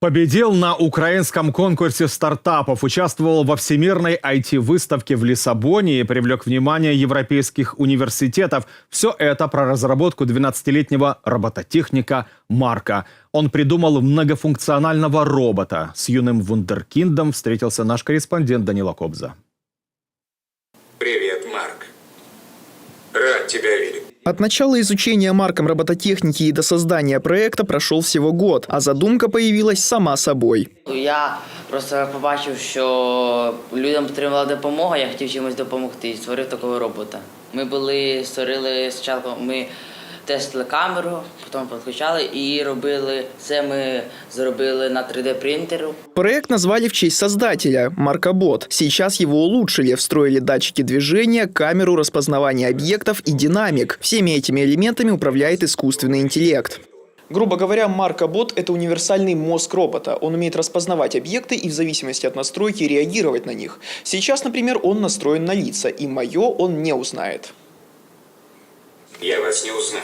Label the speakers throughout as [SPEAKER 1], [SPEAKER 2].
[SPEAKER 1] Победил на украинском конкурсе стартапов, участвовал во всемирной IT-выставке в Лиссабоне и привлек внимание европейских университетов. Все это про разработку 12-летнего робототехника Марка. Он придумал многофункционального робота. С юным вундеркиндом встретился наш корреспондент Данила Кобза.
[SPEAKER 2] Привет, Марк. Рад тебя видеть.
[SPEAKER 3] От начала изучения Марком робототехники и до создания проекта прошел всего год, а задумка появилась сама собой.
[SPEAKER 4] Я просто побачив, що людям потрібна допомога, я хотів чимось допомогти і створив такого робота. Ми були, створили спочатку, ми тестили камеру, потім підключали і робили це. Ми зробили на 3D принтеру.
[SPEAKER 3] Проект назвали в честь создателя – Маркобот. Сейчас его улучшили, встроили датчики движения, камеру распознавания объектов и динамик. Всеми этими элементами управляет искусственный интеллект. Грубо говоря, Маркобот – это универсальный мозг робота. Он умеет распознавать объекты и в зависимости от настройки реагировать на них. Сейчас, например, он настроен на лица, и мое он не узнает.
[SPEAKER 2] Я вас не узнал.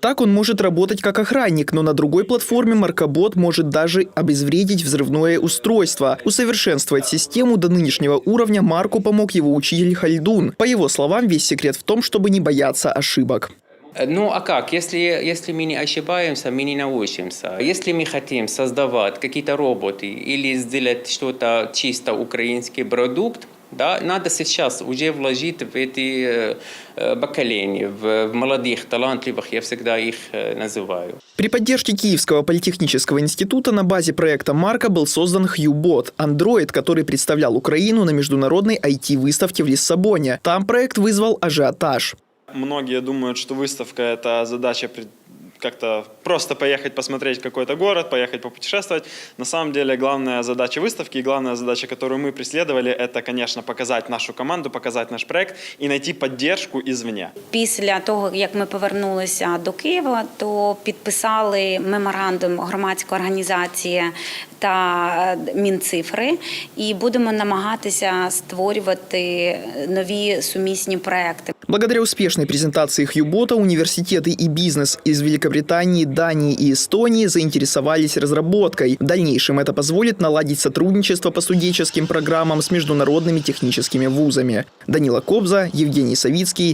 [SPEAKER 3] Так он может работать как охранник, но на другой платформе Маркобот может даже обезвредить взрывное устройство. Усовершенствовать систему до нынешнего уровня Марку помог его учитель Хальдун. По его словам, весь секрет в том, чтобы не бояться ошибок.
[SPEAKER 5] Ну а как? Если, если мы не ошибаемся, мы не научимся. Если мы хотим создавать какие-то роботы или сделать что-то чисто украинский продукт, да, надо сейчас уже вложить в эти э, э, поколения, в, молодых, талантливых, я всегда их э, называю.
[SPEAKER 3] При поддержке Киевского политехнического института на базе проекта Марка был создан HuBot – андроид, который представлял Украину на международной IT-выставке в Лиссабоне. Там проект вызвал ажиотаж.
[SPEAKER 6] Многие думают, что выставка – это задача пред- как-то просто поехать посмотреть какой-то город, поехать попутешествовать. На самом деле главная задача выставки и главная задача, которую мы преследовали, это, конечно, показать нашу команду, показать наш проект и найти поддержку извне.
[SPEAKER 7] Після того, як ми повернулися до Києва, то підписали меморандум громадської організації та е, Мінцифри, і будемо намагатися створювати нові сумісні проекти.
[SPEAKER 3] Благодаря успешной презентации HuBot университеты и бизнес из Великобритании, Дании и Эстонии заинтересовались разработкой. В дальнейшем это позволит наладить сотрудничество по студенческим программам с международными техническими вузами. Данила Кобза, Евгений Савицкий,